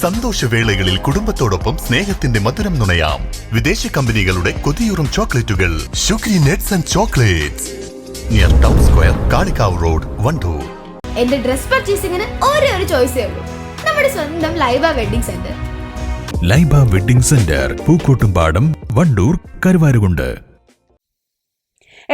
സന്തോഷവേളകളിൽ കുടുംബത്തോടൊപ്പം സ്നേഹത്തിന്റെ മധുരം നുണയാം. വിദേശ കമ്പനികളുടെ കൊതിയൂറും ചോക്ലേറ്റുകൾ. Shukri nuts and chocolates. Near town square Kalikavu road Wandoor. എന്റെ ഡ്രസ് പർച്ചേസിംഗിന് ഒരേ ഒരു ചോയ്സേ ഉള്ളൂ. നമ്മുടെ സ്വന്തം Laiba wedding centre. Laiba wedding centre Pookkottumpadam Wandoor Karuvarakundu.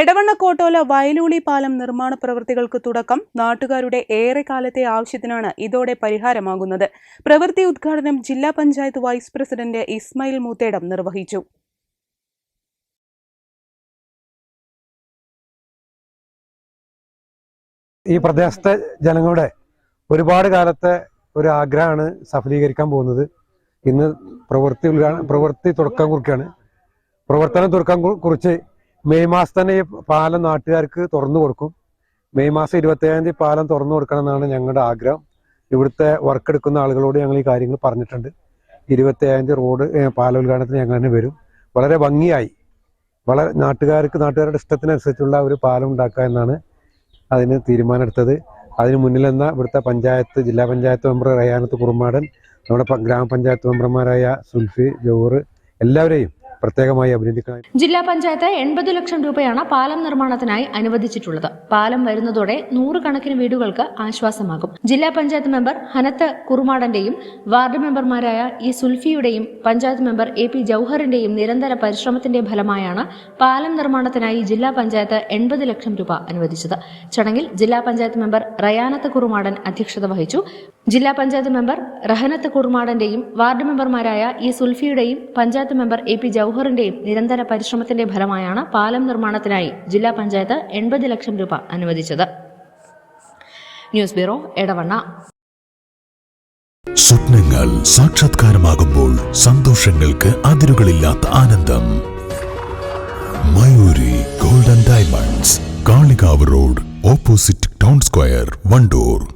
Edavannakottola Vayalooli പാലം നിർമ്മാണ പ്രവൃത്തികൾക്ക് തുടക്കം. നാട്ടുകാരുടെ ഏറെക്കാലത്തെ ആവശ്യത്തിനാണ് ഇതോടെ പരിഹാരമാകുന്നത്. പ്രവൃത്തി ഉദ്ഘാടനം ജില്ലാ പഞ്ചായത്ത് വൈസ് പ്രസിഡന്റ് ഇസ്മായിൽ മൂത്തേടം നിർവഹിച്ചു. ഈ പ്രദേശത്തെ ജനങ്ങളുടെ ഒരുപാട് കാലത്തെ ഒരു ആഗ്രഹമാണ് സഫലീകരിക്കാൻ പോകുന്നത്. ഇന്ന് പ്രവൃത്തി പ്രവൃത്തി തുടക്കം കുറിക്കുകയാണ് പ്രവർത്തനം തുടക്കം കുറിച്ച് മെയ് മാസം തന്നെ ഈ പാലം നാട്ടുകാർക്ക് തുറന്നു കൊടുക്കും. മെയ് മാസം ഇരുപത്തേഴാം തീയതി പാലം തുറന്നു കൊടുക്കണം എന്നാണ് ഞങ്ങളുടെ ആഗ്രഹം. ഇവിടുത്തെ വർക്ക് എടുക്കുന്ന ആളുകളോട് ഞങ്ങൾ ഈ കാര്യങ്ങൾ പറഞ്ഞിട്ടുണ്ട്. ഇരുപത്തേഴാം തീയതി റോഡ് പാലം ഉദ്ഘാടനത്തിന് ഞങ്ങൾ തന്നെ വരും. വളരെ ഭംഗിയായി. വളരെ നാട്ടുകാർക്ക് നാട്ടുകാരുടെ ഇഷ്ടത്തിനനുസരിച്ചുള്ള ഒരു പാലം ഉണ്ടാക്കുക എന്നാണ് അതിന് തീരുമാനമെടുത്തത്. അതിന് മുന്നിൽ നിന്ന ഇവിടുത്തെ പഞ്ചായത്ത് ജില്ലാ പഞ്ചായത്ത് മെമ്പർ റയാനത്ത് കുറുമാടൻ നമ്മുടെ ഗ്രാമപഞ്ചായത്ത് മെമ്പർമാരായ സുൽഫി ജോറ് എല്ലാവരെയും പ്രത്യേകമായി അഭിനന്ദിക്കണം. ജില്ലാ പഞ്ചായത്ത് എൺപത് ലക്ഷം രൂപയാണ് പാലം നിർമ്മാണത്തിനായി അനുവദിച്ചിട്ടുള്ളത്. പാലം വരുന്നതോടെ നൂറുകണക്കിന് വീടുകൾക്ക് ആശ്വാസമാകും. ജില്ലാ പഞ്ചായത്ത് മെമ്പർ ഹനത്ത് കുറുമാടന്റെയും വാർഡ് മെമ്പർമാരായ ഇ സുൽഫിയുടെയും പഞ്ചായത്ത് മെമ്പർ എ പി ജൌഹറിന്റെയും നിരന്തര പരിശ്രമത്തിന്റെ ഫലമായാണ് പാലം നിർമ്മാണത്തിനായി ജില്ലാ പഞ്ചായത്ത് എൺപത് ലക്ഷം രൂപ അനുവദിച്ചത്. ചടങ്ങിൽ ജില്ലാ പഞ്ചായത്ത് മെമ്പർ റയാനത്ത് കുറുമാടൻ അധ്യക്ഷത വഹിച്ചു. ജില്ലാ പഞ്ചായത്ത് മെമ്പർ റഹനത്ത് കുറുമാടന്റെയും വാർഡ് മെമ്പർമാരായ ഇ സുൽഫിയുടെയും പഞ്ചായത്ത് മെമ്പർ എ പി ജൌഹറിന്റെയും നിരന്തര പരിശ്രമത്തിന്റെ ഫലമായാണ് പാലം നിർമ്മാണത്തിനായി ജില്ലാ പഞ്ചായത്ത് എൺപത് ലക്ഷം രൂപ അനുവദിച്ചത്. News bureau Edavanna. സ്വപ്നങ്ങൾ സാക്ഷാത്കാരമാകുമ്പോൾ സന്തോഷങ്ങൾക്ക് അതിരുകളില്ലാത്ത ആനന്ദം. Mayuri golden diamonds Kalikavu road opposite town square Wandoor.